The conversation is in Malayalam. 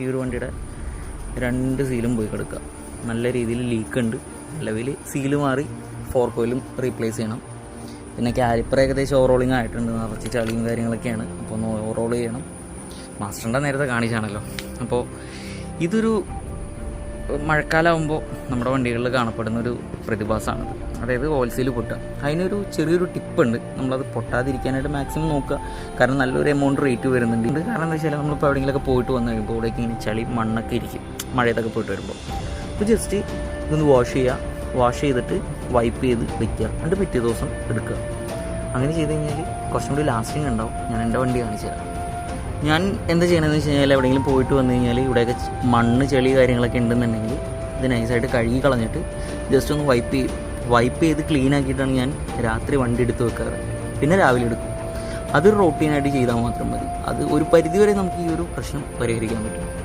ഈ ഒരു വണ്ടിയുടെ രണ്ട് സീലും പോയി കിടക്കുക. നല്ല രീതിയിൽ ലീക്ക് ഉണ്ട്. നിലവിൽ സീൽ മാറി ഫോർ കോയിലും റീപ്ലേസ് ചെയ്യണം. പിന്നെ കാലിപ്പർ ഏകദേശം ഓവറോളിങ് ആയിട്ടുണ്ട്. നിറച്ച് ചളിയും കാര്യങ്ങളൊക്കെയാണ്. അപ്പോൾ ഒന്ന് ഓവറോൾ ചെയ്യണം. മാസ്റ്ററിന്റെ നേരത്തെ കാണിച്ചാണല്ലോ. അപ്പോൾ ഇതൊരു മഴക്കാലമാകുമ്പോൾ നമ്മുടെ വണ്ടികളിൽ കാണപ്പെടുന്ന ഒരു പ്രതിഭാസമാണിത് അതായത് ഹോൾസെയിൽ പൊട്ടുക. അതിനൊരു ചെറിയൊരു ടിപ്പുണ്ട്. നമ്മളത് പൊട്ടാതിരിക്കാനായിട്ട് മാക്സിമം നോക്കുക. കാരണം നല്ലൊരു എമൗണ്ട് റേറ്റ് വരുന്നുണ്ട്. കാരണം എന്താ വെച്ചാൽ നമ്മളിപ്പോൾ എവിടെയെങ്കിലുമൊക്കെ പോയിട്ട് വന്നു കഴിയുമ്പോൾ ഇവിടേക്ക് ഇങ്ങനെ ചളി മണ്ണൊക്കെ ഇരിക്കും. മഴയത്തൊക്കെ പോയിട്ട് വരുമ്പോൾ അപ്പോൾ ജസ്റ്റ് ഇതൊന്ന് വാഷ് ചെയ്യുക. വാഷ് ചെയ്തിട്ട് വൈപ്പ് ചെയ്ത് വെക്കുക. എന്നിട്ട് പിറ്റേ ദിവസം എടുക്കുക. അങ്ങനെ ചെയ്ത് കഴിഞ്ഞാൽ കുറച്ചും കൂടി ലാസ്റ്റിംഗ് ഉണ്ടാവും. ഞാൻ എന്റെ വണ്ടി കാണിച്ചു തരാം. ഞാൻ എന്ത് ചെയ്യണമെന്ന് വെച്ച് കഴിഞ്ഞാൽ എവിടെയെങ്കിലും പോയിട്ട് വന്നു കഴിഞ്ഞാൽ ഇവിടെയൊക്കെ മണ്ണ് ചെളി കാര്യങ്ങളൊക്കെ ഉണ്ടെന്നുണ്ടെങ്കിൽ ഇത് നൈസായിട്ട് കഴുകി കളഞ്ഞിട്ട് ജസ്റ്റ് ഒന്ന് വൈപ്പ് ചെയ്യും വൈപ്പ് ചെയ്ത് ക്ലീൻ ആക്കിയിട്ടാണ് ഞാൻ രാത്രി വണ്ടി എടുത്ത് വെക്കാറ്. പിന്നെ രാവിലെ എടുക്കും. അതൊരു റൊട്ടീനായിട്ട് ചെയ്താൽ മാത്രം മതി. അത് ഒരു പരിധിവരെ നമുക്ക് ഈ ഒരു പ്രശ്നം പരിഹരിക്കാൻ പറ്റും.